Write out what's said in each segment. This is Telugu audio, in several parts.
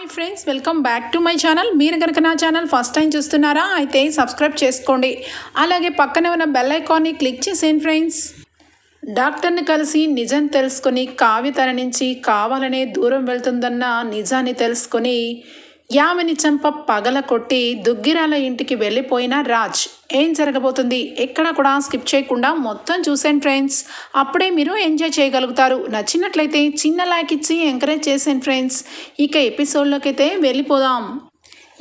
Hi friends welcome back to my channel మీరు కనుక నా ఛానల్ ఫస్ట్ టైం చూస్తున్నారా అయితే సబ్స్క్రైబ్ చేసుకోండి. అలాగే పక్కనే ఉన్న బెల్ ఐకాన్ని క్లిక్ చేసేయండి ఫ్రెండ్స్ డాక్టర్ని కలిసి నిజం తెలుసుకొని కావ్య తన నుంచి కావాలనే దూరం వెళ్తుందన్న నిజాన్ని తెలుసుకొని యామిని చంప పగల కొట్టి దుగ్గిరాల ఇంటికి వెళ్ళిపోయిన రాజ్ ఏం జరగబోతుంది? ఎక్కడ కూడా స్కిప్ చేయకుండా మొత్తం చూసాను ఫ్రెండ్స్. అప్పుడే మీరు ఎంజాయ్ చేయగలుగుతారు. నచ్చినట్లయితే చిన్న లైక్ ఇచ్చి ఎంకరేజ్ చేసాను ఫ్రెండ్స్. ఇక ఎపిసోడ్లోకి అయితే వెళ్ళిపోదాం.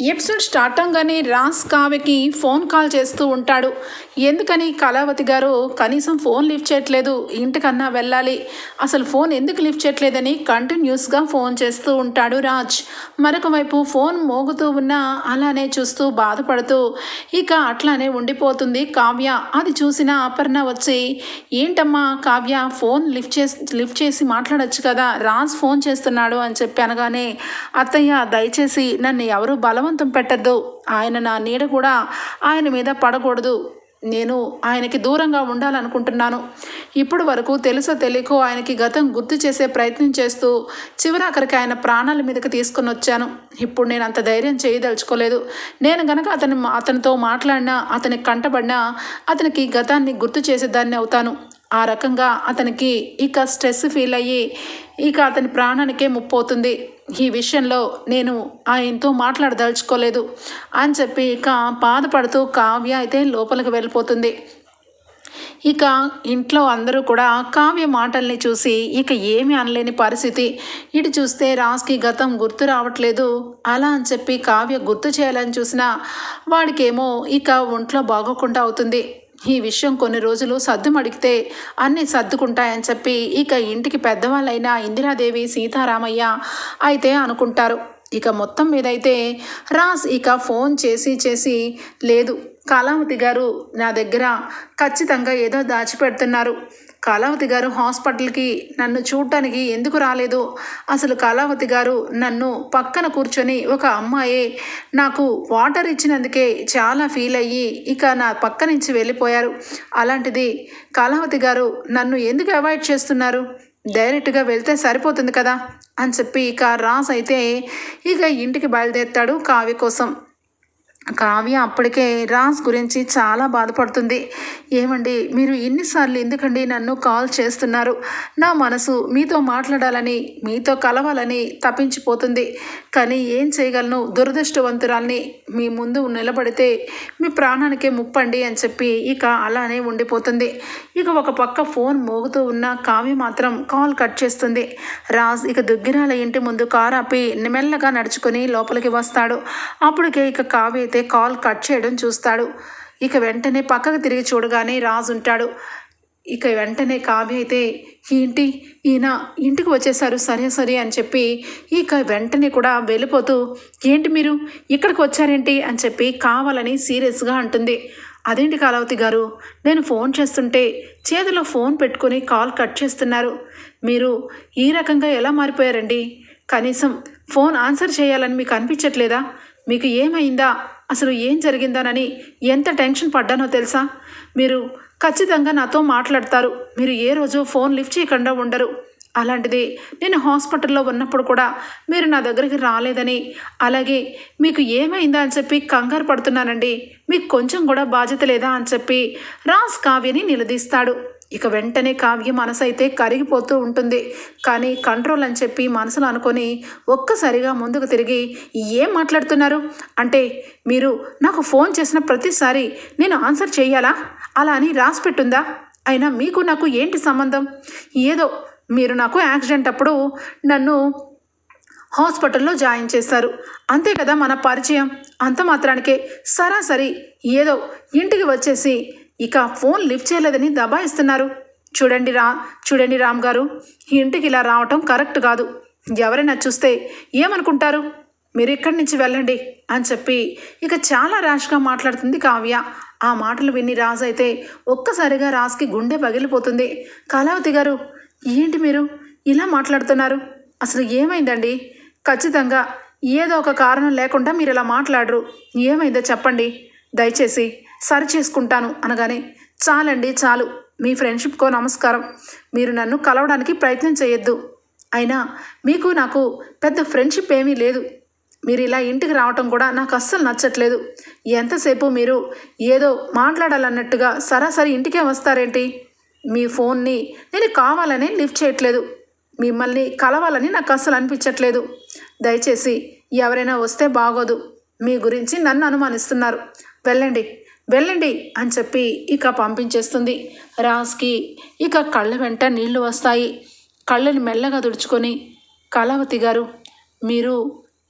ఎపిసోడ్ స్టార్ట్ అవగానే రాస్ కావ్యకి ఫోన్ కాల్ చేస్తూ ఉంటాడు. ఎందుకని కళావతి గారు కనీసం ఫోన్ లిఫ్ట్ చేయట్లేదు ఇంటికన్నా వెళ్ళాలి. అసలు ఫోన్ ఎందుకు లిఫ్ట్ చేయట్లేదని కంటిన్యూస్గా ఫోన్ చేస్తూ ఉంటాడు రాజ్. మరొక వైపు ఫోన్ మోగుతూ ఉన్నా అలానే చూస్తూ బాధపడుతూ ఇక అట్లానే ఉండిపోతుంది కావ్య. అది చూసిన అపర్ణ వచ్చి ఏంటమ్మా కావ్య ఫోన్ లిఫ్ట్ చేసి లిఫ్ట్ చేసి మాట్లాడచ్చు కదా రాజ్ ఫోన్ చేస్తున్నాడు అని చెప్పి అనగానే అత్తయ్య దయచేసి నన్ను ఎవరు బలవంతం పెట్టద్దు. ఆయన నా నీడ కూడా ఆయన మీద పడకూడదు. నేను ఆయనకి దూరంగా ఉండాలనుకుంటున్నాను. ఇప్పుడు వరకు తెలుసో తెలియకో ఆయనకి గతం గుర్తు చేసే ప్రయత్నం చేస్తూ చివరాఖరికి ఆయన ప్రాణాల మీదకి తీసుకొని వచ్చాను. ఇప్పుడు నేను అంత ధైర్యం చేయదలుచుకోలేదు. నేను గనక అతని అతనితో మాట్లాడినా అతనికి కంటబడినా అతనికి గతాన్ని గుర్తు చేసేదాన్ని అవుతాను. ఆ రకంగా అతనికి ఇక స్ట్రెస్ ఫీల్ అయ్యి ఇక అతని ప్రాణానికే ముప్పవుతుంది ఈ విషయంలో నేను ఆయనతో మాట్లాడదలుచుకోలేదు అని చెప్పి ఇక బాధపడుతూ కావ్య అయితే లోపలికి వెళ్ళిపోతుంది. ఇక ఇంట్లో అందరూ కూడా కావ్య మాటల్ని చూసి ఇక ఏమీ అనలేని పరిస్థితి. ఇటు చూస్తే రాజ్కి గతం గుర్తు రావట్లేదు. అలా అని చెప్పి కావ్య గుర్తు చేయాలని చూసినా వాడికేమో ఇక ఒంట్లో బాగోకుండా అవుతుంది. ఈ విషయం కొన్ని రోజులు సర్దు మడిగితే అన్నీ సర్దుకుంటాయని చెప్పి ఇక ఇంటికి పెద్దవాళ్ళైన ఇందిరాదేవి సీతారామయ్య అయితే అనుకుంటారు. ఇక మొత్తం మీదైతే రాజ్ ఇక ఫోన్ చేసి చేసి లేదు కళావతి గారు నా దగ్గర ఖచ్చితంగా ఏదో దాచిపెడుతున్నారు. కళావతి గారు హాస్పిటల్కి నన్ను చూడటానికి ఎందుకు రాలేదు? అసలు కళావతి గారు నన్ను పక్కన కూర్చొని ఒక అమ్మాయే. నాకు వాటర్ ఇచ్చినందుకే చాలా ఫీల్ అయ్యి ఇక నా పక్క నుంచి వెళ్ళిపోయారు. అలాంటిది కళావతి గారు నన్ను ఎందుకు అవాయిడ్ చేస్తున్నారు? డైరెక్ట్గా వెళ్తే సరిపోతుంది కదా? అని చెప్పి ఇక రాస్ అయితే ఇక ఇంటికి బయలుదేరుతాడు కావ్య కోసం. కావ్య అప్పటికే రాజ్ గురించి చాలా బాధపడుతుంది. ఏమండి మీరు ఎన్నిసార్లు ఎందుకండి నన్ను కాల్ చేస్తున్నారు? నా మనసు మీతో మాట్లాడాలని మీతో కలవాలని తప్పించిపోతుంది. కానీ ఏం చేయగలను? దురదృష్టవంతురాల్ని మీ ముందు నిలబడితే మీ ప్రాణానికే ముప్పండి అని చెప్పి ఇక అలానే ఉండిపోతుంది. ఇక ఒక పక్క ఫోన్ మోగుతూ ఉన్న కావ్య మాత్రం కాల్ కట్ చేస్తుంది. రాజ్ ఇక దుగ్గిరాల ఇంటి ముందు కారు ఆపి మెల్లగా నడుచుకొని లోపలికి వస్తాడు. అప్పటికే ఇక కావ్య అయితే కాల్ కట్ చేయడం చూస్తాడు ఇక వెంటనే పక్కకు తిరిగి చూడగానే రాజు ఉంటాడు. ఇక వెంటనే కావ్య అయితే ఏంటి ఈయన ఇంటికి వచ్చేసారు సరే సరే అని చెప్పి ఇక వెంటనే కూడా వెళ్ళిపోతూ ఏంటి మీరు? ఇక్కడికి వచ్చారేంటి? అని చెప్పి కావాలని సీరియస్గా అంటుంది. అదేంటి కాలావతి గారు? నేను ఫోన్ చేస్తుంటే చేతిలో ఫోన్ పెట్టుకొని కాల్ కట్ చేస్తున్నారు. మీరు ఈ రకంగా ఎలా మారిపోయారండి? కనీసం ఫోన్ ఆన్సర్ చేయాలని మీకు అనిపించట్లేదా? మీకు ఏమైందా? అసలు ఏం జరిగిందానని ఎంత టెన్షన్ పడ్డానో తెలుసా? మీరు ఖచ్చితంగా నాతో మాట్లాడతారు. మీరు ఏ రోజు ఫోన్ లిఫ్ట్ చేయకుండా ఉండరు. అలాంటిది నేను హాస్పిటల్లో ఉన్నప్పుడు కూడా మీరు నా దగ్గరికి రాలేదని అలాగే మీకు ఏమైందా అని చెప్పి కంగారు పడుతున్నానండి. మీకు కొంచెం కూడా బాధ్యత లేదా అని చెప్పి రాజ్ కావ్యని నిలదీస్తాడు. ఇక వెంటనే కావ్య మనసు అయితే కరిగిపోతూ ఉంటుంది. కానీ కంట్రోల్ అని చెప్పి మనసులో అనుకొని ఒక్కసారిగా ముందుకు తిరిగి ఏం మాట్లాడుతున్నారు? అంటే మీరు నాకు ఫోన్ చేసిన ప్రతిసారి నేను ఆన్సర్ చేయాలా? అలా అని రాసి పెట్టుందా? అయినా మీకు నాకు ఏంటి సంబంధం? ఏదో మీరు నాకు యాక్సిడెంట్ అప్పుడు నన్ను హాస్పిటల్లో జాయిన్ చేశారు అంతే కదా మన పరిచయం. అంత మాత్రానికే సరాసరి ఏదో ఇంటికి వచ్చేసి ఇక ఫోన్ లిఫ్ట్ చేయలేదని దబాయిస్తున్నారు. చూడండి రా చూడండి రామ్ గారు. ఇంటికి ఇలా రావటం కరెక్ట్ కాదు. ఎవరైనా చూస్తే ఏమనుకుంటారు? మీరు ఇక్కడి నుంచి వెళ్ళండి అని చెప్పి ఇక చాలా ర్యాష్గా మాట్లాడుతుంది కావ్య. ఆ మాటలు విని రాజు అయితే ఒక్కసారిగా రాజుకి గుండె పగిలిపోతుంది. కళావతి గారు ఏంటి మీరు ఇలా మాట్లాడుతున్నారు? అసలు ఏమైందండి? ఖచ్చితంగా ఏదో ఒక కారణం లేకుండా మీరు ఇలా మాట్లాడరు. ఏమైందో చెప్పండి. దయచేసి సరి చేసుకుంటాను అనగానే చాలండి చాలు. మీ ఫ్రెండ్షిప్కో నమస్కారం. మీరు నన్ను కలవడానికి ప్రయత్నం చేయొద్దు. అయినా మీకు నాకు పెద్ద ఫ్రెండ్షిప్ ఏమీ లేదు. మీరు ఇలా ఇంటికి రావటం కూడా నాకు అస్సలు నచ్చట్లేదు. ఎంతసేపు మీరు ఏదో మాట్లాడాలన్నట్టుగా సరాసరి ఇంటికే వస్తారేంటి? మీ ఫోన్ని నేను కావాలని లిఫ్ట్ చేయట్లేదు. మిమ్మల్ని కలవాలని నాకు అస్సలు అనిపించట్లేదు. దయచేసి ఎవరైనా వస్తే బాగోదు. మీ గురించి నన్ను అనుమానిస్తున్నారు. వెళ్ళండి. వెళ్ళండి అని చెప్పి ఇక పంపించేస్తుంది. రాజ్కి ఇక కళ్ళ వెంట నీళ్ళు వస్తాయి. కళ్ళని మెల్లగా తుడుచుకొని కళావతి గారు మీరు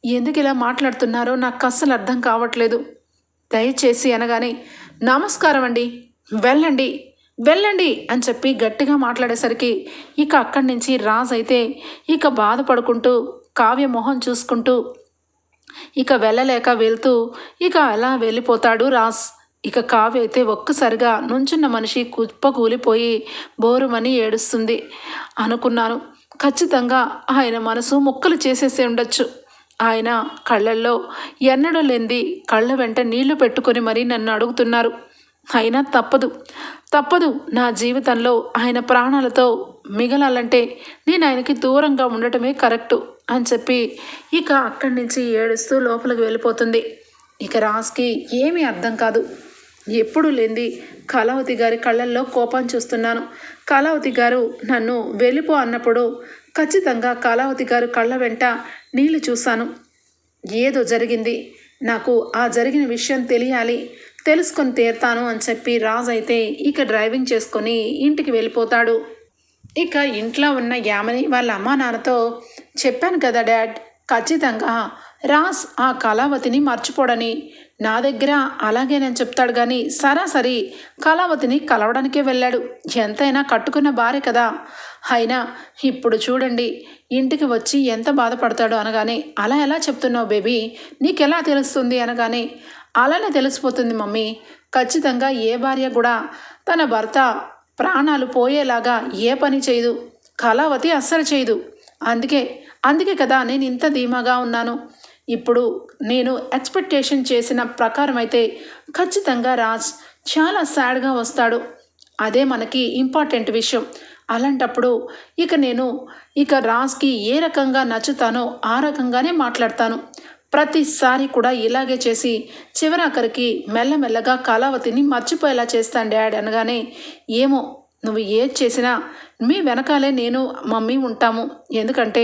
ఎందుకు ఇలా మాట్లాడుతున్నారో నాకు అస్సలు అర్థం కావట్లేదు. దయచేసి అనగానే నమస్కారం అండి వెళ్ళండి వెళ్ళండి అని చెప్పి గట్టిగా మాట్లాడేసరికి ఇక అక్కడి నుంచి రాజ్ అయితే ఇక బాధపడుకుంటూ కావ్య మొహం చూసుకుంటూ ఇక వెళ్ళలేక వెళ్తూ ఇక అలా వెళ్ళిపోతాడు రాజ్. ఇక కావ్య అయితే ఒక్కసారిగా నుంచున్న మనిషి కుప్ప కూలిపోయి బోరుమని ఏడుస్తుంది. అనుకున్నాను. ఖచ్చితంగా ఆయన మనసు ముక్కలు చేసేసి ఉండొచ్చు. ఆయన కళ్ళల్లో ఎన్నడూ లేంది కళ్ళ వెంట నీళ్ళు పెట్టుకొని మరీ నన్ను అడుగుతున్నారు. అయినా తప్పదు. తప్పదు నా జీవితంలో ఆయన ప్రాణాలతో మిగలాలంటే నేను ఆయనకి దూరంగా ఉండటమే కరెక్టు అని చెప్పి ఇక అక్కడి నుంచి ఏడుస్తూ లోపలికి వెళ్ళిపోతుంది. ఇక రాస్కి ఏమీ అర్థం కాదు. ఎప్పుడు లేంది కళావతి గారి కళ్ళల్లో కోపం చూస్తున్నాను. కళావతి గారు నన్ను వెళ్ళిపో అన్నప్పుడు ఖచ్చితంగా కళావతి గారు కళ్ళ వెంట నీళ్ళు చూశాను. ఏదో జరిగింది. నాకు ఆ జరిగిన విషయం తెలియాలి. తెలుసుకొని తీరుతాను అని చెప్పి రాజ్ అయితే ఇక డ్రైవింగ్ చేసుకొని ఇంటికి వెళ్ళిపోతాడు. ఇక ఇంట్లో ఉన్న యామని వాళ్ళ అమ్మా నాన్నతో చెప్పాను కదా డాడ్ ఖచ్చితంగా రాస్ ఆ కళావతిని మర్చిపోడని. నా దగ్గర అలాగే నేను చెప్తాడు కానీ సరాసరి కళావతిని కలవడానికే వెళ్ళాడు. ఎంతైనా కట్టుకున్న భార్య కదా. అయినా ఇప్పుడు చూడండి ఇంటికి వచ్చి ఎంత బాధపడతాడో అనగానే అలా ఎలా చెప్తున్నావు బేబీ? నీకెలా తెలుస్తుంది? అనగానే అలానే తెలిసిపోతుంది మమ్మీ. ఖచ్చితంగా ఏ భార్య కూడా తన భర్త ప్రాణాలు పోయేలాగా ఏ పని చేయదు. కళావతి అస్సలు చేయదు. అందుకే అందుకే కదా నేను ఇంత ధీమాగా ఉన్నాను. ఇప్పుడు నేను ఎక్స్పెక్టేషన్ చేసిన ప్రకారం అయితే ఖచ్చితంగా రాజ్ చాలా సాడ్గా వస్తాడు. అదే మనకి ఇంపార్టెంట్ విషయం. అలాంటప్పుడు ఇక నేను ఇక రాజ్కి ఏ రకంగా నచ్చుతానో ఆ రకంగానే మాట్లాడతాను. ప్రతిసారి కూడా ఇలాగే చేసి చివరాఖరికి మెల్లమెల్లగా కళావతిని మర్చిపోయేలా చేస్తాను డాడ్ అనగానే ఏమో నువ్వు ఏది చేసినా మీ వెనకాలే నేను మమ్మీ ఉంటాము. ఎందుకంటే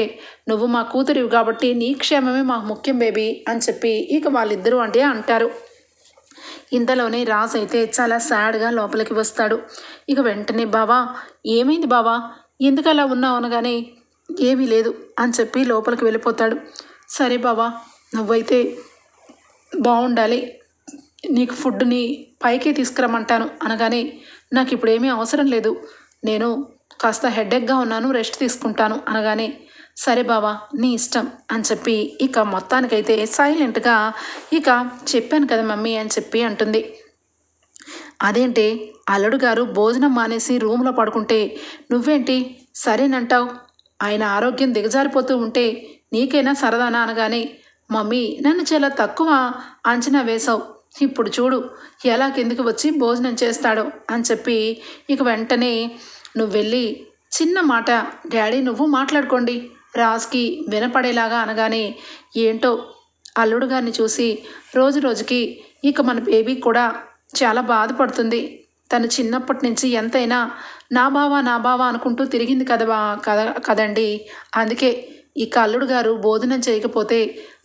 నువ్వు మా కూతురివి కాబట్టి నీ క్షేమమే మాకు ముఖ్యం బేబీ అని చెప్పి ఇక వాళ్ళిద్దరూ అంటే అంటారు. ఇంతలోనే రాజ్ అయితే చాలా సాడ్గా లోపలికి వస్తాడు. ఇక వెంటనే బావా ఏమైంది బావా? ఎందుకు అలా ఉన్నావు? అనగానే ఏమీ లేదు అని చెప్పి లోపలికి వెళ్ళిపోతాడు. సరే బావా నువ్వైతే బాగుండాలి నీకు ఫుడ్ని పైకే తీసుకురమ్మంటాను అనగానే నాకు ఇప్పుడు ఏమీ అవసరం లేదు. నేను కాస్త హెడేక్గా ఉన్నాను రెస్ట్ తీసుకుంటాను అనగానే సరే బావా నీ ఇష్టం అని చెప్పి ఇక మొత్తానికైతే సైలెంట్గా ఇక చెప్పాను కదా మమ్మీ అని చెప్పి అంటుంది. అదేంటి అల్లుడు గారు భోజనం మానేసి రూమ్లో పడుకుంటే నువ్వేంటి సరేనంటావు? ఆయన ఆరోగ్యం దిగజారిపోతూ ఉంటే నీకైనా సరదానా అనగానే మమ్మీ నన్ను చాలా తక్కువ అంచనా వేశావు. ఇప్పుడు చూడు ఎలా కిందికి వచ్చి భోజనం చేస్తాడో అని చెప్పి ఇక వెంటనే నువ్వు వెళ్ళి చిన్న మాట డాడీ నువ్వు మాట్లాడుకోండి. రాజ్కి వినపడేలాగా అనగానే ఏంటో అల్లుడు గారిని చూసి రోజు రోజుకి ఇక మన బేబీ కూడా చాలా బాధపడుతుంది. తను చిన్నప్పటి నుంచి ఎంతైనా నా బావా నా బావా అనుకుంటూ తిరిగింది కదా కద కదండి. అందుకే ఇక అల్లుడు గారు భోజనం చేయకపోతే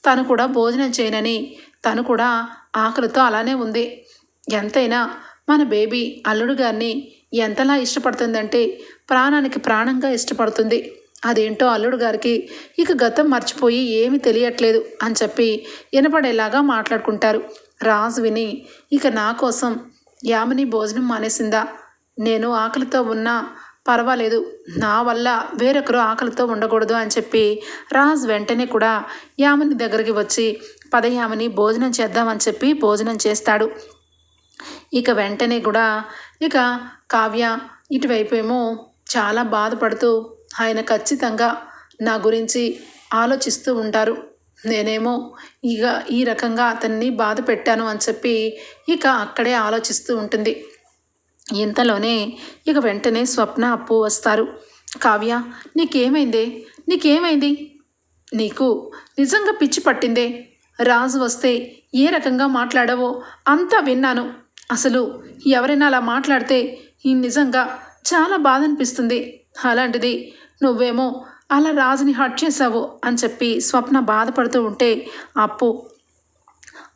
తను కూడా భోజనం చేయనని తను కూడా ఆకలితో అలానే ఉంది. ఎంతైనా మన బేబీ అల్లుడు గారిని ఎంతలా ఇష్టపడుతుందంటే ప్రాణానికి ప్రాణంగా ఇష్టపడుతుంది. అదేంటో అల్లుడు గారికి ఇక గతం మర్చిపోయి ఏమీ తెలియట్లేదు అని చెప్పి వినపడేలాగా మాట్లాడుకుంటారు. రాజు విని ఇక నా కోసం యామిని భోజనం మానేసిందా? నేను ఆకలితో ఉన్నా పర్వాలేదు నా వల్ల వేరొకరు ఆకలితో ఉండకూడదు అని చెప్పి రాజ్ వెంటనే కూడా యామిని దగ్గరికి వచ్చి పదయామిని భోజనం చేద్దామని చెప్పి భోజనం చేస్తాడు. ఇక వెంటనే కూడా ఇక కావ్య ఇటువైపు ఏమో చాలా బాధపడుతూ ఆయన ఖచ్చితంగా నా గురించి ఆలోచిస్తూ ఉంటారు. నేనేమో ఇక ఈ రకంగా అతన్ని బాధ పెట్టాను అని చెప్పి ఇక అక్కడే ఆలోచిస్తూ ఉంటుంది. ఇంతలోనే ఇక వెంటనే స్వప్న అప్పు వస్తారు. కావ్య నీకేమైందే? నీకేమైంది? నీకు నిజంగా పిచ్చి పట్టిందే? రాజు వస్తే ఏ రకంగా మాట్లాడావో అంతా విన్నాను. అసలు ఎవరైనా అలా మాట్లాడితే ఈ నిజంగా చాలా బాధ అనిపిస్తుంది అలాంటిది నువ్వేమో అలా రాజుని హట్ చేశావు అని చెప్పి స్వప్న బాధపడుతూ ఉంటే అప్పు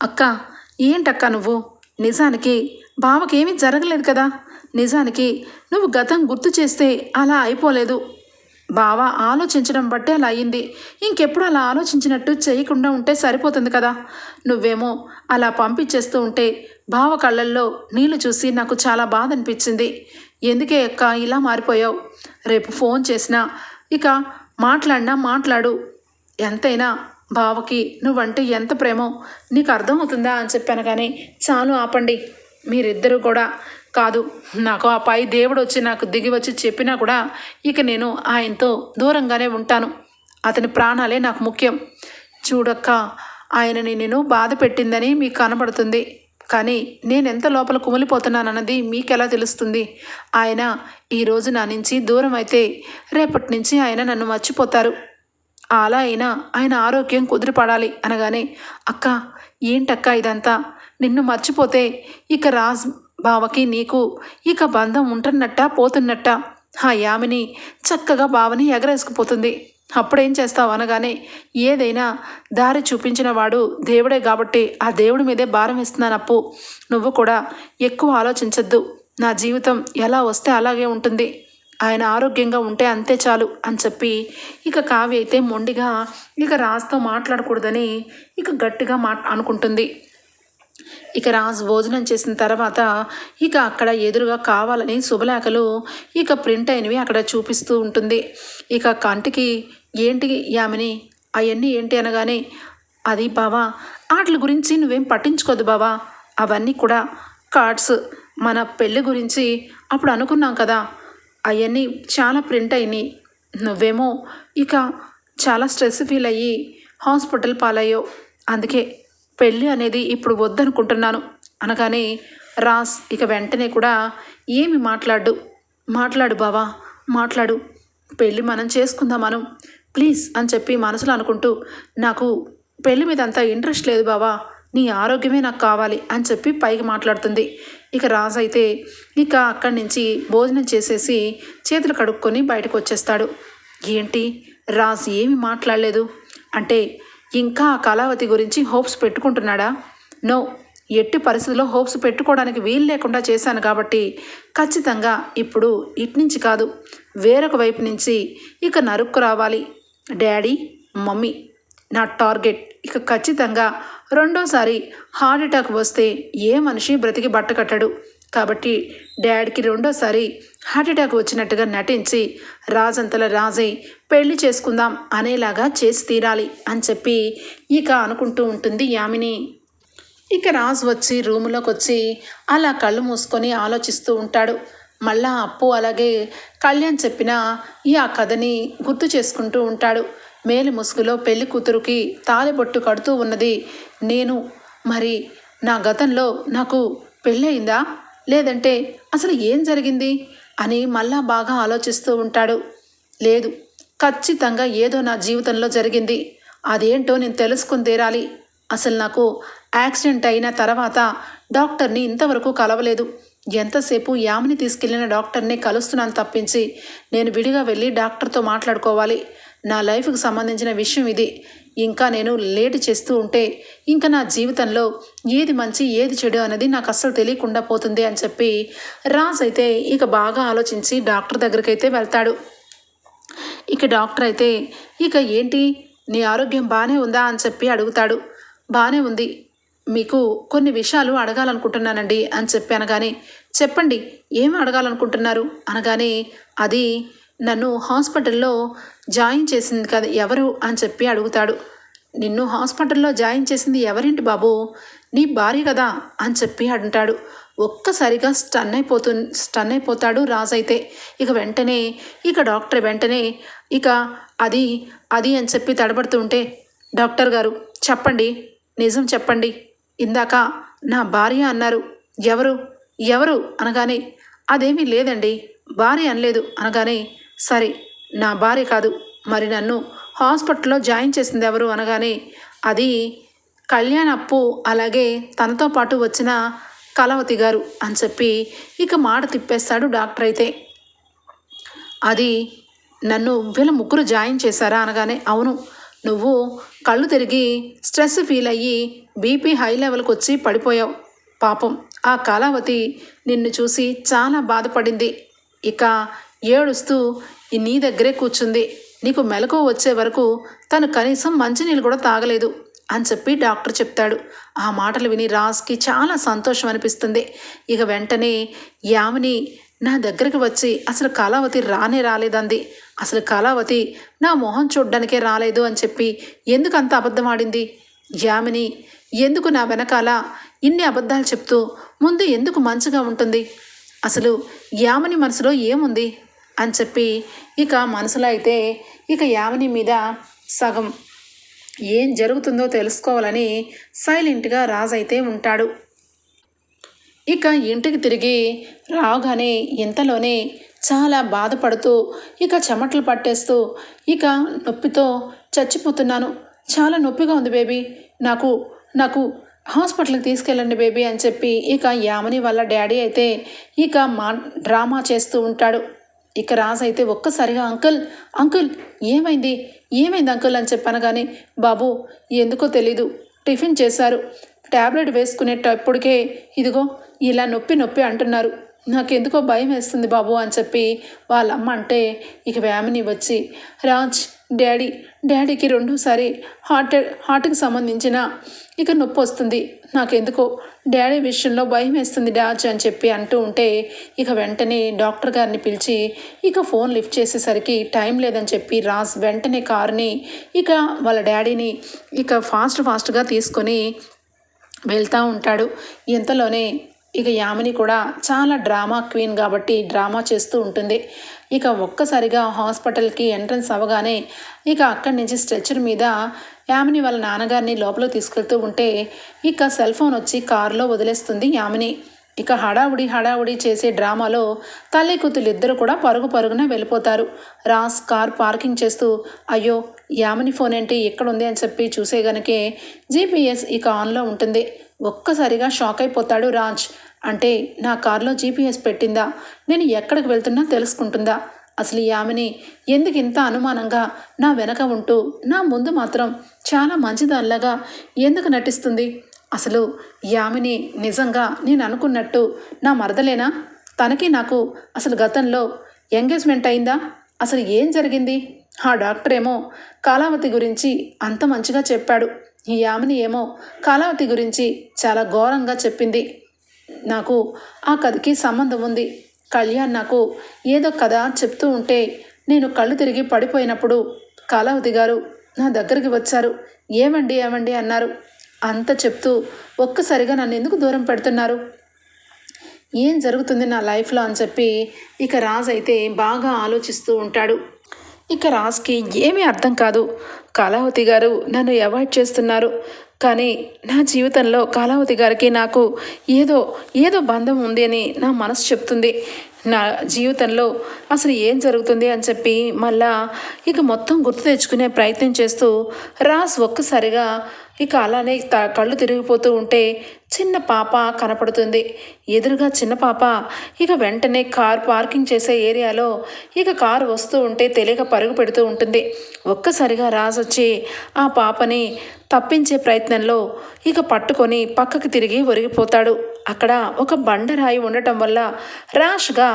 అక్క ఏంటక్క నువ్వు? నిజానికి బావకేమీ జరగలేదు కదా? నిజానికి నువ్వు గతం గుర్తు చేస్తే అలా అయిపోలేదు. బావ ఆలోచించడం బట్టే అలా అయ్యింది ఇంకెప్పుడు అలా ఆలోచించినట్టు చేయకుండా ఉంటే సరిపోతుంది కదా. నువ్వేమో అలా పంపించేస్తూ ఉంటే బావ కళ్ళల్లో నీళ్ళు చూసి నాకు చాలా బాధ అనిపించింది ఎందుకే అక్క ఇలా మారిపోయావు? రేపు ఫోన్ చేసినా ఇక మాట్లాడినా మాట్లాడు. ఎంతైనా బావకి నువ్వంటే ఎంత ప్రేమో నీకు అర్థమవుతుందా అని చెప్పాను కానీ చాలు ఆపండి. మీరిద్దరూ కూడా కాదు. నాకు ఆ పై దేవుడు వచ్చి నాకు దిగి వచ్చి చెప్పినా కూడా ఇక నేను ఆయనతో దూరంగానే ఉంటాను. అతని ప్రాణాలే నాకు ముఖ్యం. చూడక్క ఆయనని నేను బాధ పెట్టిందని మీకు కనబడుతుంది. కానీ నేను ఎంత లోపల కుమిలిపోతున్నానన్నది మీకెలా తెలుస్తుంది? ఆయన ఈరోజు నా నుంచి దూరం అయితే రేపటి నుంచి ఆయన నన్ను మర్చిపోతారు. అలా అయినా ఆయన ఆరోగ్యం కుదిరిపడాలి అనగానే అక్క ఏంటక్క ఇదంతా? నిన్ను మర్చిపోతే ఇక రాజ్ బావకి నీకు ఇక బంధం ఉంటున్నట్ట పోతున్నట్ట. ఆ యామిని చక్కగా బావని ఎగరేసుకుపోతుంది. అప్పుడేం చేస్తావు అనగానే ఏదైనా దారి చూపించిన వాడు దేవుడే కాబట్టి ఆ దేవుడి మీదే భారం ఇస్తున్నాను అప్పు. నువ్వు కూడా ఎక్కువ ఆలోచించద్దు. నా జీవితం ఎలా వస్తే అలాగే ఉంటుంది. ఆయన ఆరోగ్యంగా ఉంటే అంతే చాలు అని చెప్పి ఇక కావ్య అయితే మొండిగా ఇక రాజుతో మాట్లాడకూడదని ఇక గట్టిగా మా అనుకుంటుంది. ఇక రాజు భోజనం చేసిన తర్వాత ఇక అక్కడ ఎదురుగా కావాలని శుభలేఖలు ఇక ప్రింట్ అయినవి అక్కడ చూపిస్తూ ఉంటుంది. ఇక కంటికి ఏంటి యామిని? అవన్నీ ఏంటి అనగానే అది బావా వాటి గురించి నువ్వేం పట్టించుకోదు బావా. అవన్నీ కూడా కార్డ్స్. మన పెళ్ళి గురించి అప్పుడు అనుకున్నాం కదా. అవన్నీ చాలా ప్రింట్ అయినాయి. నువ్వేమో ఇక చాలా స్ట్రెస్ ఫీల్ అయ్యి హాస్పిటల్ పాలయ్యో అందుకే పెళ్ళి అనేది ఇప్పుడు వద్దనుకుంటున్నాను. అనగానే రాస్ ఇక వెంటనే కూడా ఏమి మాట్లాడు? మాట్లాడు బావా మాట్లాడు. పెళ్ళి మనం చేసుకుందాం మనం ప్లీజ్ అని చెప్పి మనసులో అనుకుంటూ నాకు పెళ్ళి మీద అంత ఇంట్రెస్ట్ లేదు బావా నీ ఆరోగ్యమే నాకు కావాలి అని చెప్పి పైకి మాట్లాడుతుంది. ఇక రాజు అయితే ఇక అక్కడి నుంచి భోజనం చేసేసి చేతులు కడుక్కొని బయటకు వచ్చేస్తాడు. ఏంటి? రాజు ఏమి మాట్లాడలేదు. అంటే ఇంకా ఆ కళావతి గురించి హోప్స్ పెట్టుకుంటున్నాడా? నో. ఎట్టి పరిస్థితుల్లో హోప్స్ పెట్టుకోవడానికి వీలు లేకుండా చేశాను కాబట్టి ఖచ్చితంగా ఇప్పుడు ఇట్నుంచి కాదు వేరొక వైపు నుంచి ఇక నరుక్కు రావాలి. డాడీ మమ్మీ నా టార్గెట్. ఇక ఖచ్చితంగా రెండోసారి హార్ట్ అటాక్ వస్తే ఏ మనిషి బ్రతికి బట్ట కట్టడు. కాబట్టి డాడీకి రెండోసారి హార్ట్ అటాక్ వచ్చినట్టుగా నటించి రాజంతల రాజై పెళ్ళి చేసుకుందాం అనేలాగా చేసి తీరాలి అని చెప్పి ఇక అనుకుంటూ ఉంటుంది యామిని. ఇక రాజు వచ్చి రూములోకి వచ్చి అలా కళ్ళు మూసుకొని ఆలోచిస్తూ ఉంటాడు. మళ్ళా అప్పు అలాగే కళ్యాణ్ చెప్పిన ఈ ఆ కథని గుర్తు చేసుకుంటూ ఉంటాడు. మేలు ముసుగులో పెళ్ళి కూతురుకి తాలిబొట్టు కడుతూ ఉన్నది. నేను మరి నా గతంలో నాకు పెళ్ళయిందా? లేదంటే అసలు ఏం జరిగింది? అని మళ్ళా బాగా ఆలోచిస్తూ ఉంటాడు. లేదు ఖచ్చితంగా ఏదో నా జీవితంలో జరిగింది. అదేంటో నేను తెలుసుకుని తీరాలి. అసలు నాకు యాక్సిడెంట్ అయిన తర్వాత డాక్టర్ని ఇంతవరకు కలవలేదు. ఎంతసేపు యామిని తీసుకెళ్ళిన డాక్టర్ని కలుస్తున్నాను తప్పించి నేను విడిగా వెళ్ళి డాక్టర్తో మాట్లాడుకోవాలి. నా లైఫ్కి సంబంధించిన విషయం ఇది. ఇంకా నేను లేట్ చేస్తూ ఉంటే ఇంకా నా జీవితంలో ఏది మంచి ఏది చెడు అనేది నాకు అస్సలు తెలియకుండా పోతుంది అని చెప్పి రాజ్ అయితే ఇక బాగా ఆలోచించి డాక్టర్ దగ్గరికి అయితే వెళ్తాడు. ఇక డాక్టర్ అయితే ఇక ఏంటి? నీ ఆరోగ్యం బాగానే ఉందా అని చెప్పి అడుగుతాడు. బాగానే ఉంది. మీకు కొన్ని విషయాలు అడగాలనుకుంటున్నానండి అని చెప్పి అనగానే చెప్పండి ఏం అడగాలనుకుంటున్నారు? అనగానే అది నన్ను హాస్పిటల్లో జాయిన్ చేసింది కదా ఎవరు అని చెప్పి అడుగుతాడు. నిన్ను హాస్పిటల్లో జాయిన్ చేసింది ఎవరేంటి బాబు? నీ భార్య కదా అని చెప్పి అంటాడు. ఒక్కసారిగా స్టన్ అయిపోతు స్టన్ అయిపోతాడు రాజైతే ఇక వెంటనే ఇక డాక్టర్ వెంటనే ఇక అది అది అని చెప్పి తడబడుతూ ఉంటే డాక్టర్ గారు చెప్పండి నిజం చెప్పండి. ఇందాక నా భార్య అన్నారు ఎవరు? ఎవరు? అనగానే అదేమీ లేదండి భార్య అనలేదు. అనగానే సరే నా భార్య కాదు. మరి నన్ను హాస్పిటల్లో జాయిన్ చేసింది ఎవరు అనగానే అది కళ్యాణ్ అప్పు అలాగే తనతో పాటు వచ్చిన కలవతి గారు అని చెప్పి ఇక మాట తిప్పేస్తాడు డాక్టర్ అయితే. అది నన్ను వీళ్ళ ముగ్గురు జాయిన్ చేశారా అనగానే అవును. నువ్వు కళ్ళు తిరిగి స్ట్రెస్ ఫీల్ అయ్యి బీపీ హై లెవెల్కి వచ్చి పడిపోయావు. పాపం ఆ కళావతి నిన్ను చూసి చాలా బాధపడింది. ఇక ఏడుస్తూ నీ దగ్గరే కూర్చుంది. నీకు మెలకు వచ్చే వరకు తను కనీసం మంచినీళ్ళు కూడా తాగలేదు అని చెప్పి డాక్టర్ చెప్తాడు. ఆ మాటలు విని రాజ్కి చాలా సంతోషం అనిపిస్తుంది. ఇక వెంటనే యామిని నా దగ్గరికి వచ్చి అసలు కళావతి రానే రాలేదంది. అసలు కళావతి నా మొహం చూడ్డానికే రాలేదు అని చెప్పి ఎందుకు అంత అబద్ధం ఆడింది? యామిని ఎందుకు నా వెనకాల ఇన్ని అబద్ధాలు చెప్తూ ముందు ఎందుకు మంచిగా ఉంటుంది? అసలు యామిని మనసులో ఏముంది? అని చెప్పి ఇక మనసులో అయితే ఇక యావని మీద సగం ఏం జరుగుతుందో తెలుసుకోవాలని సైలెంట్గా రాజు అయితే ఉంటాడు. ఇక ఇంటికి తిరిగి రాగానే ఇంతలోనే చాలా బాధపడుతూ ఇక చెమటలు పట్టేస్తూ ఇక నొప్పితో చచ్చిపోతున్నాను. చాలా నొప్పిగా ఉంది బేబీ. నాకు నాకు హాస్పిటల్కి తీసుకెళ్ళండి బేబీ అని చెప్పి ఇక యామని వాళ్ళ డాడీ అయితే ఇక మా డ్రామా చేస్తూ ఉంటాడు. ఇక రాజు అయితే ఒక్కసారిగా అంకుల్ అంకుల్ ఏమైంది? ఏమైంది అంకుల్? అని చెప్పాను కానీ బాబు ఎందుకో తెలీదు. టిఫిన్ చేశారు. ట్యాబ్లెట్ వేసుకునేటప్పటికే ఇదిగో ఇలా నొప్పి నొప్పి అంటున్నారు. నాకెందుకో భయం వేస్తుంది బాబు అని చెప్పి వాళ్ళమ్మ అంటే ఇక వ్యామిని వచ్చి రాజ్ డాడీ డాడీకి రెండోసారి హార్ట్ హార్ట్కి సంబంధించిన ఇక నొప్పి వస్తుంది. నాకెందుకో డాడీ విషయంలో భయం వేస్తుంది డాజ్ అని చెప్పి అంటూ ఉంటే ఇక వెంటనే డాక్టర్ గారిని పిలిచి ఇక ఫోన్ లిఫ్ట్ చేసేసరికి టైం లేదని చెప్పి రాజ్ వెంటనే కారుని ఇక వాళ్ళ డాడీని ఇక ఫాస్ట్ ఫాస్ట్గా తీసుకొని వెళ్తూ ఉంటాడు. ఇంతలోనే ఇక యామిని కూడా చాలా డ్రామా క్వీన్ కాబట్టి డ్రామా చేస్తూ ఉంటుంది. ఇక ఒక్కసారిగా హాస్పిటల్కి ఎంట్రన్స్ అవ్వగానే ఇక అక్కడి నుంచి స్ట్రెచ్చర్ మీద యామిని వాళ్ళ నాన్నగారిని లోపలికి తీసుకెళ్తూ ఉంటే ఇక సెల్ ఫోన్ వచ్చి కారులో వదిలేస్తుంది యామిని. ఇక హడావుడి హడావుడి చేసే డ్రామాలో తల్లి కూతురు ఇద్దరు కూడా పరుగు పరుగున వెళ్ళిపోతారు. రాస్ కార్ పార్కింగ్ చేస్తూ అయ్యో యామిని ఫోన్ ఏంటి? ఎక్కడ ఉంది అని చెప్పి చూసే గనకే జీపీఎస్ ఇక ఆన్లో ఉంటుంది. ఒక్కసారిగా షాక్ అయిపోతాడు రాజ్. అంటే నా కారులో జీపీఎస్ పెట్టిందా? నేను ఎక్కడికి వెళ్తున్నా తెలుసుకుంటుందా? అసలు యామిని ఎందుకు ఇంత అనుమానంగా నా వెనక ఉంటూ నా ముందు మాత్రం చాలా మంచిదానిలాగా ఎందుకు నటిస్తుంది? అసలు యామిని నిజంగా నేను అనుకున్నట్టు నా మరదలేనా? తనకి నాకు అసలు గతంలో ఎంగేజ్మెంట్ అయిందా? అసలు ఏం జరిగింది? ఆ డాక్టర్ ఏమో కాలావతి గురించి అంత మంచిగా చెప్పాడు. ఈ యామిని ఏమో కాలావతి గురించి చాలా ఘోరంగా చెప్పింది. నాకు ఆ కథకి సంబంధం ఉంది. కళ్యాణ్ నాకు ఏదో కథ చెప్తూ ఉంటే నేను కళ్ళు తిరిగి పడిపోయినప్పుడు కాలావతి గారు నా దగ్గరికి వచ్చారు. ఏమండి ఏమండి అన్నారు. అంత చెప్తూ ఒక్కసారిగా నన్ను ఎందుకు దూరం పెడుతున్నారు? ఏం జరుగుతుంది నా లైఫ్లో అని చెప్పి ఇక రాజ్ అయితే బాగా ఆలోచిస్తూ ఉంటాడు. ఇక రాజ్కి ఏమీ అర్థం కాదు. కళావతి గారు నన్ను అవాయిడ్ చేస్తున్నారు. కానీ నా జీవితంలో కళావతి గారికి నాకు ఏదో ఏదో బంధం ఉంది అని నా మనసు చెప్తుంది. నా జీవితంలో అసలు ఏం జరుగుతుంది అని చెప్పి మళ్ళా ఇక మొత్తం గుర్తు తెచ్చుకునే ప్రయత్నం చేస్తూ రాస్ ఒక్కసారిగా ఇక అలానే త కళ్ళు తిరిగిపోతూ ఉంటే చిన్న పాప కనపడుతుంది. ఎదురుగా చిన్న పాప ఇక వెంటనే కార్ పార్కింగ్ చేసే ఏరియాలో ఇక కార్ వస్తూ ఉంటే తెలియక పరుగు పెడుతూ ఉంటుంది. ఒక్కసారిగా రాజు వచ్చి ఆ పాపని తప్పించే ప్రయత్నంలో ఇక పట్టుకొని పక్కకు తిరిగి ఒరిగిపోతాడు. అక్కడ ఒక బండరాయి ఉండటం వల్ల ర్యాష్గా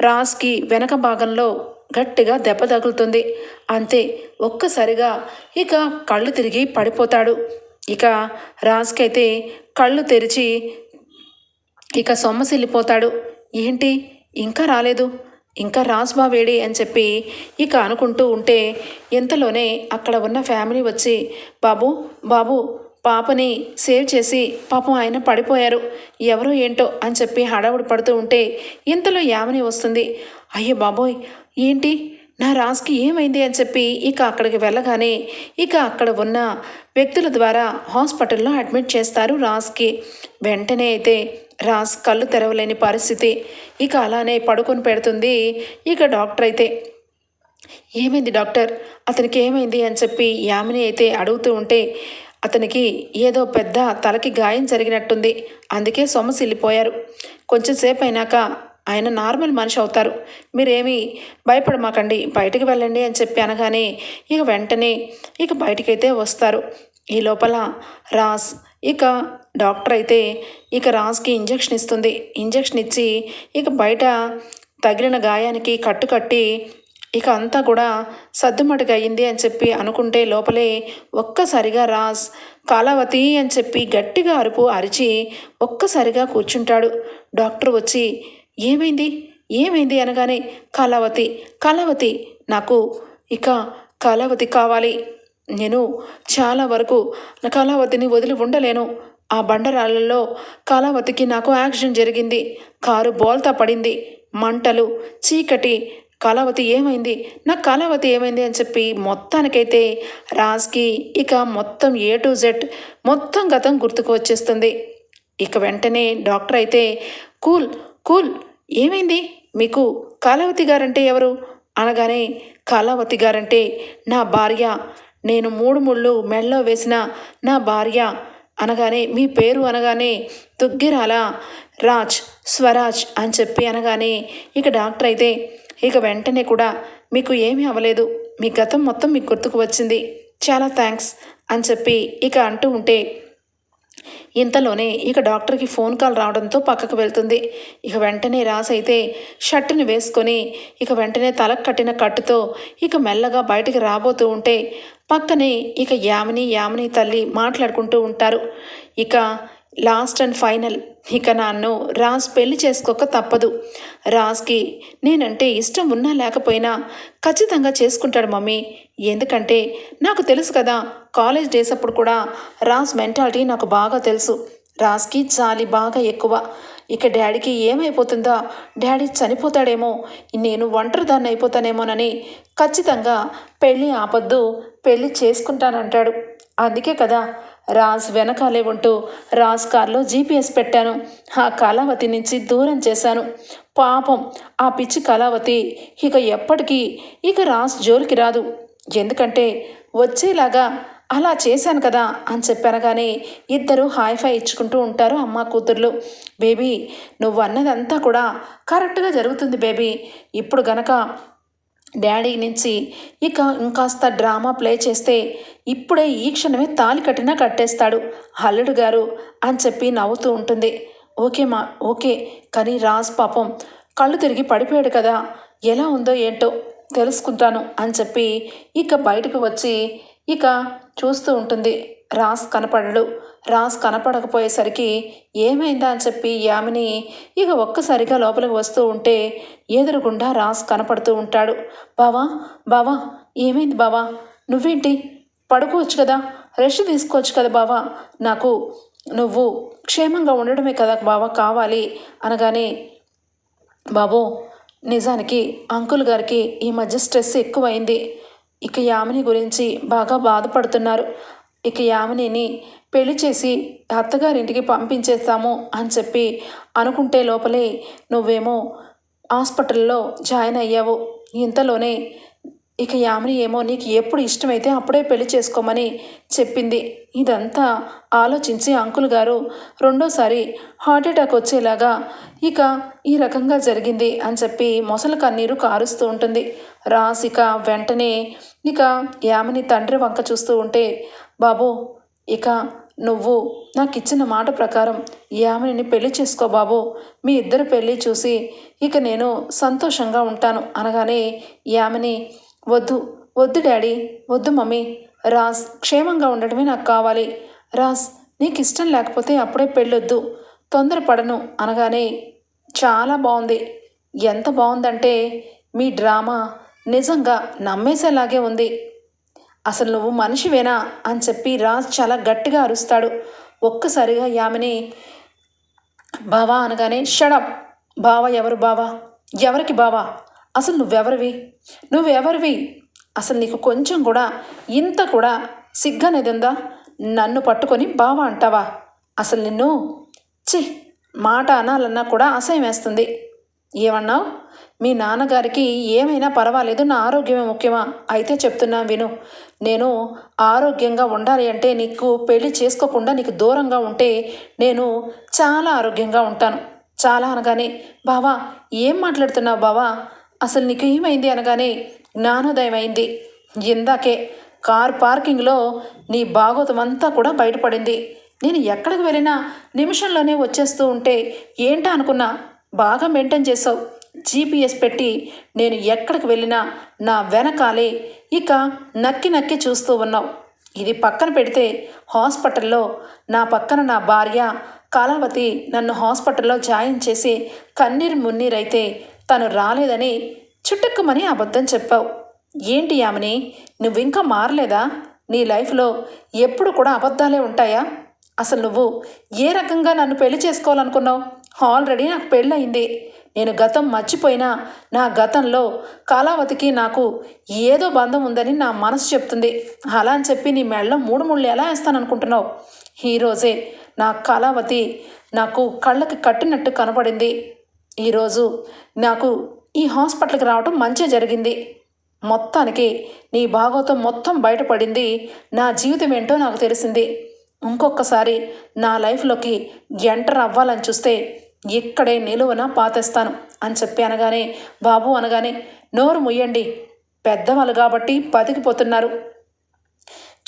రాజ్కి వెనక భాగంలో గట్టిగా దెబ్బ తగులుతుంది. అంతే ఒక్కసారిగా ఇక కళ్ళు తిరిగి పడిపోతాడు. ఇక రాజుకైతే కళ్ళు తెరిచి ఇక సొమ్మసిల్లిపోతాడు. ఏంటి? ఇంకా రాలేదు. ఇంకా రాజ్ బావేడి అని చెప్పి ఇక అనుకుంటూ ఉంటే ఇంతలోనే అక్కడ ఉన్న ఫ్యామిలీ వచ్చి బాబు బాబు పాపని సేవ్ చేసి పాపం ఆయన పడిపోయారు. ఎవరో ఏంటో అని చెప్పి హడావుడి పడుతూ ఉంటే ఇంతలో యామని వస్తుంది. అయ్యో బాబోయ్ ఏంటి? నా రాజ్కి ఏమైంది అని చెప్పి ఇక అక్కడికి వెళ్ళగానే ఇక అక్కడ ఉన్న వ్యక్తుల ద్వారా హాస్పిటల్లో అడ్మిట్ చేస్తారు రాజ్కి వెంటనే అయితే రాజ్ కళ్ళు తెరవలేని పరిస్థితి. ఇక అలానే పడుకొని పెడుతుంది ఇక డాక్టర్ అయితే. ఏమైంది డాక్టర్? అతనికి ఏమైంది అని చెప్పి యామిని అయితే అడుగుతూ ఉంటే అతనికి ఏదో పెద్ద తలకి గాయం జరిగినట్టుంది. అందుకే సొమ్మసిల్లిపోయారు. కొంచెంసేపు అయినాక ఆయన నార్మల్ మనిషి అవుతారు. మీరేమీ భయపడమాకండి. బయటికి వెళ్ళండి అని చెప్పి అనగానే ఇక వెంటనే ఇక బయటికైతే వస్తారు. ఈ లోపల రాజ్ ఇక డాక్టర్ అయితే ఇక రాజ్కి ఇంజెక్షన్ ఇస్తుంది. ఇంజెక్షన్ ఇచ్చి ఇక బయట తగిలిన గాయానికి కట్టు కట్టి ఇక అంతా కూడా సర్దుమటుగా అయింది అని చెప్పి అనుకుంటే లోపలే ఒక్కసారిగా రాజ్ కాలావతి అని చెప్పి గట్టిగా అరుపు అరిచి ఒక్కసారిగా కూర్చుంటాడు. డాక్టర్ వచ్చి ఏమైంది? ఏమైంది? అనగానే కళావతి కళావతి నాకు ఇక కాలావతి కావాలి. నేను చాలా వరకు కాలావతిని కళావతిని వదిలి ఉండలేను. ఆ బండరాళ్ళలో కళావతికి నాకు యాక్సిడెంట్ జరిగింది. కారు బోల్తా పడింది. మంటలు చీకటి కళావతి ఏమైంది? నా కళావతి ఏమైంది అని చెప్పి మొత్తానికైతే రాజ్కి ఇక మొత్తం ఏ టు జెడ్ మొత్తం గతం గుర్తుకు వచ్చేస్తుంది. ఇక వెంటనే డాక్టర్ అయితే కూల్ కూల్ ఏమైంది? మీకు కళావతి గారంటే ఎవరు? అనగానే కళావతి గారంటే నా భార్య. నేను మూడు ముళ్ళు మెళ్ళో వేసిన నా భార్య. అనగానే మీ పేరు? అనగానే తుగ్గిరాల రాజ్ స్వరాజ్ అని చెప్పి అనగానే ఇక డాక్టర్ అయితే ఇక వెంటనే కూడా మీకు ఏమీ అవ్వలేదు. మీ గతం మొత్తం మీకు గుర్తుకు వచ్చింది. చాలా థ్యాంక్స్ అని చెప్పి ఇక అంటూ ఉంటే ఇంతలోనే ఇక డాక్టర్కి ఫోన్ కాల్ రావడంతో పక్కకు వెళ్తుంది. ఇక వెంటనే రాస్ అయితే షర్టుని వేసుకొని ఇక వెంటనే తలకు కట్టిన కట్టుతో ఇక మెల్లగా బయటికి రాబోతూ ఉంటే పక్కనే ఇక యామిని యామిని తల్లి మాట్లాడుకుంటూ ఉంటారు. ఇక లాస్ట్ అండ్ ఫైనల్. ఇక నన్ను రాజ్ పెళ్ళి చేసుకోక తప్పదు. రాజ్కి నేనంటే ఇష్టం ఉన్నా లేకపోయినా ఖచ్చితంగా చేసుకుంటాడు మమ్మీ. ఎందుకంటే నాకు తెలుసు కదా కాలేజ్ డేస్ అప్పుడు కూడా రాజ్ మెంటాలిటీ నాకు బాగా తెలుసు. రాజ్కి చాలి బాగా ఎక్కువ. ఇక డాడీకి ఏమైపోతుందో డాడీ చనిపోతాడేమో నేను ఒంటరిదాన్ని అయిపోతానేమోనని ఖచ్చితంగా పెళ్ళి ఆపద్దు పెళ్ళి చేసుకుంటానంటాడు. అందుకే కదా రాజ్ వెనకాలే ఉంటూ రాజ్ కార్లో జీపీఎస్ పెట్టాను. ఆ కళావతి నుంచి దూరం చేశాను. పాపం ఆ పిచ్చి కళావతి ఇక ఎప్పటికీ ఇక రాజ్ జోలికి రాదు. ఎందుకంటే వచ్చేలాగా అలా చేశాను కదా అని చెప్పనగానే ఇద్దరు హాయిఫై ఇచ్చుకుంటూ ఉంటారు అమ్మ కూతుర్లు. బేబీ నువ్వు అన్నదంతా కూడా కరెక్ట్గా జరుగుతుంది బేబీ. ఇప్పుడు గనక డాడీ నుంచి ఇక ఇంకాస్త డ్రామా ప్లే చేస్తే ఇప్పుడే ఈ క్షణమే తాలి కట్టినా కట్టేస్తాడు. అల్లుడు గారు అని చెప్పి నవ్వుతూ ఉంటుంది. ఓకే మా ఓకే కానీ రాజ్ పాపం కళ్ళు తిరిగి పడిపోయాడు కదా. ఎలా ఉందో ఏంటో తెలుసుకుంటాను అని చెప్పి ఇక బయటకు వచ్చి ఇక చూస్తూ ఉంటుంది. రాస్ కనపడడు. రాస్ కనపడకపోయేసరికి ఏమైందా అని చెప్పి యామిని ఇక ఒక్కసారిగా లోపలికి వస్తూ ఉంటే ఎదురుగుండా రాస్ కనపడుతూ ఉంటాడు. బావా బావా ఏమైంది బావా? నువ్వేంటి? పడుకోవచ్చు కదా? రెస్ట్ తీసుకోవచ్చు కదా బావా? నాకు నువ్వు క్షేమంగా ఉండడమే కదా బావా కావాలి అనగానే బాబు నిజానికి అంకుల్ గారికి ఈ మధ్య స్ట్రెస్ ఎక్కువైంది. ఇక యామిని గురించి బాగా బాధపడుతున్నారు. ఇక యామినిని పెళ్ళి చేసి అత్తగారింటికి పంపించేస్తాము అని చెప్పి అనుకుంటే లోపలే నువ్వేమో హాస్పిటల్లో జాయిన్ అయ్యావు. ఇంతలోనే ఇక యామిని ఏమో నీకు ఎప్పుడు ఇష్టమైతే అప్పుడే పెళ్ళి చేసుకోమని చెప్పింది. ఇదంతా ఆలోచించి అంకుల్ గారు రెండోసారి హార్ట్ అటాక్ వచ్చేలాగా ఇక ఈ రకంగా జరిగింది అని చెప్పి మొసలు కన్నీరు కారుస్తూ ఉంటుంది. రాసిక వెంటనే ఇక యామిని తండ్రి వంక చూస్తూ ఉంటే బాబు ఇక నువ్వు నాకు ఇచ్చిన మాట ప్రకారం యామిని పెళ్ళి చేసుకో బాబు. మీ ఇద్దరు పెళ్ళి చూసి ఇక నేను సంతోషంగా ఉంటాను అనగానే యామిని వద్దు వద్దు డాడీ వద్దు మమ్మీ రాజ్ క్షేమంగా ఉండటమే నాకు కావాలి. రాజ్ నీకు ఇష్టం లేకపోతే అప్పుడే పెళ్ళొద్దు తొందరపడను అనగానే చాలా బాగుంది ఎంత బాగుందంటే మీ డ్రామా నిజంగా నమ్మేసేలాగే ఉంది. అసలు నువ్వు మనిషివేనా అని చెప్పి రాజ్ చాలా గట్టిగా అరుస్తాడు. ఒక్కసారిగా యామిని బావా అనగానే షడప్ బావా ఎవరు బావా? ఎవరికి బావా? అసలు నువ్వెవరివి? నువ్వెవరివి? అసలు నీకు కొంచెం కూడా ఇంత కూడా సిగ్గనేది ఉందా నన్ను పట్టుకొని బావా అంటావా? అసలు నిన్ను చి మాట అనాలన్నా కూడా అసహ్యం వేస్తుంది. ఏమన్నావు? మీ నాన్నగారికి ఏమైనా పర్వాలేదు నా ఆరోగ్యమే ముఖ్యమా? అయితే చెప్తున్నా విను. నేను ఆరోగ్యంగా ఉండాలి అంటే నీకు పెళ్ళి చేసుకోకుండా నీకు దూరంగా ఉంటే నేను చాలా ఆరోగ్యంగా ఉంటాను. చాలా అనగానే బావా ఏం మాట్లాడుతున్నావు బావా? అసలు నీకు ఏమైంది? అనగానే జ్ఞానోదయం అయింది ఇందాకే కార్ పార్కింగ్లో నీ భాగోతం అంతా కూడా బయటపడింది. నేను ఎక్కడికి వెళ్ళినా నిమిషంలోనే వచ్చేస్తూ ఉంటే ఏంటా అనుకున్నా? బాగా మెయింటైన్ చేసావు. జీపీఎస్ పెట్టి నేను ఎక్కడికి వెళ్ళినా నా వెనకాలే ఇక నక్కి నక్కి చూస్తూ ఉన్నావు. ఇది పక్కన పెడితే హాస్పిటల్లో నా పక్కన నా భార్య కళావతి నన్ను హాస్పిటల్లో జాయిన్ చేసి కన్నీరు మున్నీరైతే తను రాలేదని చుట్టుక్కుమని అబద్ధం చెప్పావు. ఏంటి యామిని? నువ్వు ఇంకా మారలేదా? నీ లైఫ్లో ఎప్పుడు కూడా అబద్ధాలే ఉంటాయా? అసలు నువ్వు ఏ రకంగా నన్ను పెళ్ళి చేసుకోవాలనుకున్నావు? ఆల్రెడీ నాకు పెళ్ళయింది. నేను గతం మర్చిపోయినా నా గతంలో కళావతికి నాకు ఏదో బంధం ఉందని నా మనసు చెప్తుంది. అలా అని చెప్పి నీ మెడలో మూడు ముళ్ళు ఎలా వేస్తాను అనుకుంటున్నావు ఈరోజే నా కళావతి నాకు కళ్ళకి కట్టినట్టు కనపడింది. ఈరోజు నాకు ఈ హాస్పిటల్కి రావడం మంచి జరిగింది. మొత్తానికి నీ భాగవతం మొత్తం బయటపడింది. నా జీవితం ఏంటో నాకు తెలిసింది. ఇంకొకసారి నా లైఫ్లోకి ఎంటర్ అవ్వాలని చూస్తే ఇక్కడే నిలువన పాతేస్తాను అని చెప్పి అనగానే బాబు అనగానే నోరు ముయ్యండి. పెద్దవాళ్ళు కాబట్టి బతికిపోతున్నారు.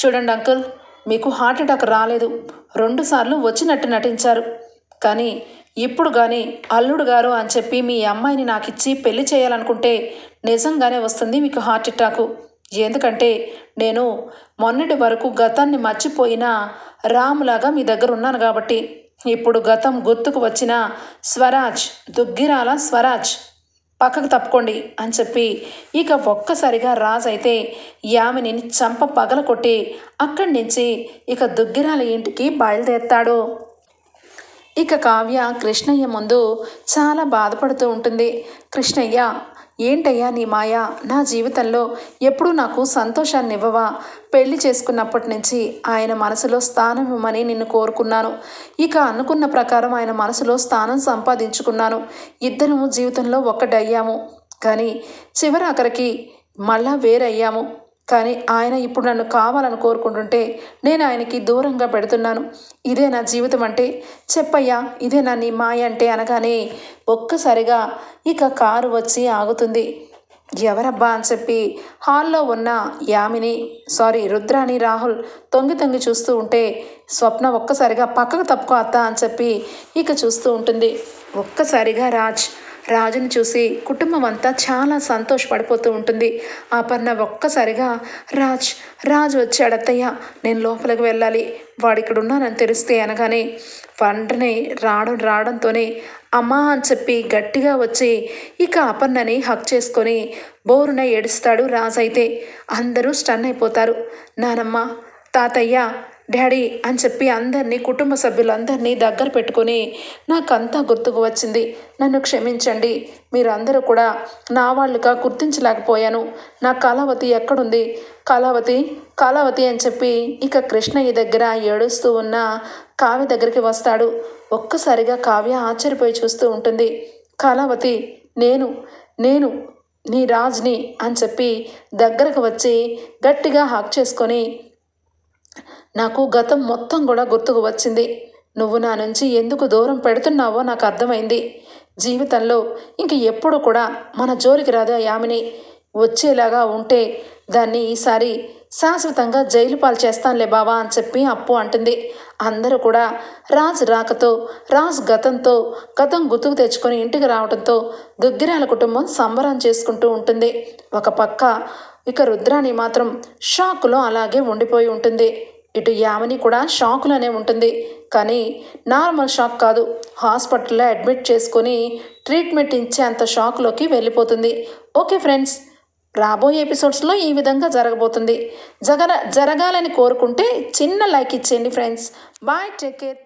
చూడండి అంకుల్ మీకు హార్ట్ అటాక్ రాలేదు. రెండుసార్లు వచ్చినట్టు నటించారు. కానీ ఇప్పుడు కానీ అల్లుడు గారు అని చెప్పి మీ అమ్మాయిని నాకు ఇచ్చి పెళ్ళి చేయాలనుకుంటే నిజంగానే వస్తుంది మీకు హార్ట్ అటాకు. ఎందుకంటే నేను మొన్నటి వరకు గతాన్ని మర్చిపోయిన రాములాగా మీ దగ్గర ఉన్నాను కాబట్టి. ఇప్పుడు గతం గుర్తుకు వచ్చిన స్వరాజ్ దుగ్గిరాల స్వరాజ్ పక్కకు తప్పుకోండి అని చెప్పి ఇక ఒక్కసారిగా రాజు అయితే యామిని చంప పగల కొట్టి అక్కడి నుంచి ఇక దుగ్గిరాల ఇంటికి బయలుదేరుతాడు. ఇక కావ్య కృష్ణయ్య ముందు చాలా బాధపడుతూ ఉంటుంది. కృష్ణయ్య ఏంటయ్యా నీ మాయ? నా జీవితంలో ఎప్పుడూ నాకు సంతోషాన్ని ఇవ్వవా పెళ్ళి చేసుకున్నప్పటి నుంచి ఆయన మనసులో స్థానం ఇవ్వమని నిన్ను కోరుకున్నాను. ఇక అనుకున్న ప్రకారం ఆయన మనసులో స్థానం సంపాదించుకున్నాను. ఇద్దరము జీవితంలో ఒక్కటయ్యాము. కానీ చివరి అక్కడికి మళ్ళా వేరయ్యాము. కానీ ఆయన ఇప్పుడు నన్ను కావాలని కోరుకుంటుంటే నేను ఆయనకి దూరంగా పెడుతున్నాను. ఇదే నా జీవితం అంటే. చెప్పయ్యా ఇదే నా నీ మాయ అంటే అనగానే ఒక్కసారిగా ఇక కారు వచ్చి ఆగుతుంది. ఎవరబ్బా అని చెప్పి హాల్లో ఉన్న యామిని సారీ రుద్రాని రాహుల్ తొంగి తొంగి చూస్తూ ఉంటే స్వప్న ఒక్కసారిగా పక్కకు తప్పుకో అత్త అని చెప్పి ఇక చూస్తూ ఉంటుంది. ఒక్కసారిగా రాజ్ రాజుని చూసి కుటుంబం అంతా చాలా సంతోషపడిపోతూ ఉంటుంది. అపర్ణ ఒక్కసారిగా రాజ్ రాజు వచ్చాడత్తయ్య నేను లోపలికి వెళ్ళాలి. వాడు ఇక్కడ ఉన్నానని తెలిస్తే అనగానే వెంటనే రావడం రావడంతోనే అమ్మా అని చెప్పి గట్టిగా వచ్చి ఇక అపర్ణని హక్ చేసుకొని బోరున ఏడుస్తాడు రాజు అయితే అందరూ స్టన్ అయిపోతారు నానమ్మ తాతయ్య డాడీ అని చెప్పి అందరినీ కుటుంబ సభ్యులందరినీ దగ్గర పెట్టుకొని నాకంతా గుర్తుకు వచ్చింది. నన్ను క్షమించండి. మీరందరూ కూడా నా వాళ్ళుగా గుర్తించలేకపోయాను. నా కళావతి ఎక్కడుంది? కళావతి కళావతి అని చెప్పి ఇక కృష్ణయ్య దగ్గర ఏడుస్తూ ఉన్న కావ్య దగ్గరికి వస్తాడు. ఒక్కసారిగా కావ్య ఆశ్చర్యపోయి చూస్తూ ఉంటుంది. కళావతి నేను నేను నీ రాజ్ని అని చెప్పి దగ్గరకు వచ్చి గట్టిగా హాక్ చేసుకొని నాకు గతం మొత్తం కూడా గుర్తుకు వచ్చింది. నువ్వు నా నుంచి ఎందుకు దూరం పెడుతున్నావో నాకు అర్థమైంది. జీవితంలో ఇంక ఎప్పుడు కూడా మన జోలికి రాదు యామిని. వచ్చేలాగా ఉంటే దాన్ని ఈసారి శాశ్వతంగా జైలు పాలు చేస్తానులే బావా అని చెప్పి అప్పు అంటుంది. అందరూ కూడా రాజు రాకతో రాజు గతంతో గతం గుర్తుకు తెచ్చుకొని ఇంటికి రావడంతో దుగ్గిరాల కుటుంబం సంబరం చేసుకుంటూ ఉంటుంది. ఒక పక్క ఇక రుద్రాణి మాత్రం షాక్లో అలాగే ఉండిపోయి ఉంటుంది. ఇటు యామిని కూడా షాక్లోనే ఉంటుంది. కానీ నార్మల్ షాక్ కాదు. హాస్పిటల్లో అడ్మిట్ చేసుకొని ట్రీట్మెంట్ ఇచ్చే అంత షాక్లోకి వెళ్ళిపోతుంది. ఓకే ఫ్రెండ్స్ రాబోయే ఎపిసోడ్స్లో ఈ విధంగా జరగబోతుంది. జగర జరగాలని కోరుకుంటే చిన్న లైక్ ఇచ్చేయండి ఫ్రెండ్స్. Bye take care